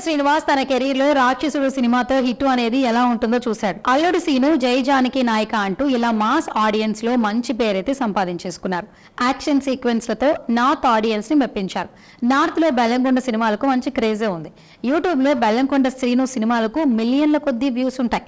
శ్రీనివాస్ తన కెరీర్లో రాక్షసుడు సినిమాతో హిట్ అనేది ఎలా ఉంటుందో చూశాడు. అల్లుడు సీను జై జానకి నాయక అంటూ ఇలా మాస్ ఆడియన్స్లో మంచి పేరైతే సంపాదించేసుకున్నారు. యాక్షన్ సీక్వెన్స్లతో నార్త్ ఆడియన్స్ని మెప్పించారు. నార్త్లో బెల్లంకొండ సినిమాలకు మంచి క్రేజే ఉంది. యూట్యూబ్లో బెల్లంకొండ శ్రీను సినిమాలకు మిలియన్ల కొద్దీ వ్యూస్ ఉంటాయి.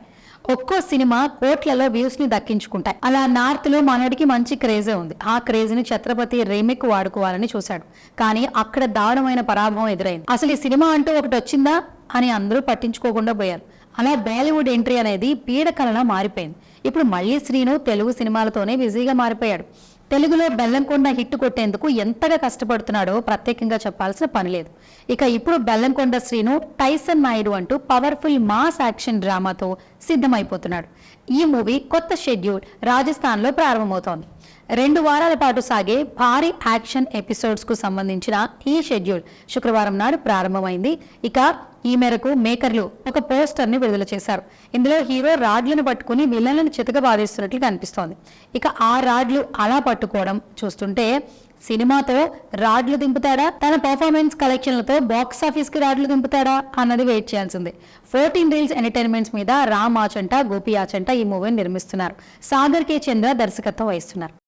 ఒక్కో సినిమా కోట్లలో వ్యూస్ని దక్కించుకుంటాయి. అలా నార్త్లో మనడికి మంచి క్రేజే ఉంది. ఆ క్రేజ్ని ఛత్రపతి రేమిక్ వాడుకోవాలని చూశాడు. కానీ అక్కడ దారుణమైన పరాభవం ఎదురైంది. అసలు ఈ సినిమా అంటూ ఒకటి వచ్చిందా అని అందరూ పట్టించుకోకుండా పోయారు. అలా బాలీవుడ్ ఎంట్రీ అనేది పీడకలలా మారిపోయింది. ఇప్పుడు మళ్ళీ శ్రీను తెలుగు సినిమాలతోనే బిజీగా మారిపోయాడు. తెలుగులో బెల్లంకొండ హిట్ కొట్టేందుకు ఎంతగా కష్టపడుతున్నాడో ప్రత్యేకంగా చెప్పాల్సిన పని లేదు. ఇక ఇప్పుడు బెల్లంకొండ శ్రీను టైసన్ నాయుడు అంటూ పవర్ఫుల్ మాస్ యాక్షన్ డ్రామాతో సిద్ధమైపోతున్నాడు. ఈ మూవీ కొత్త షెడ్యూల్ రాజస్థాన్లో ప్రారంభమవుతోంది. రెండు వారాల పాటు సాగే భారీ యాక్షన్ ఎపిసోడ్స్కు సంబంధించిన ఈ షెడ్యూల్ శుక్రవారం నాడు ప్రారంభమైంది. ఇక ఈ మేరకు మేకర్లు ఒక పోస్టర్ని విడుదల చేశారు. ఇందులో హీరో రాడ్లను పట్టుకుని విలన్లను చితక బాధిస్తున్నట్లు కనిపిస్తోంది. ఇక ఆ రాడ్లు అలా పట్టుకోవడం చూస్తుంటే సినిమాతో రాడ్లు దింపుతాడా? తన పర్ఫార్మెన్స్ కలెక్షన్లతో బాక్స్ ఆఫీస్కి రాడ్లు దింపుతాడా? అన్నది వెయిట్ చేయాల్సిందే. ఫోర్టీన్ రీల్స్ ఎంటర్టైన్మెంట్స్ మీద రామ్ ఆచంట గోపి ఆచంట ఈ మూవీని నిర్మిస్తున్నారు. సాగర్ కే చంద్ర దర్శకత్వం వహిస్తున్నారు.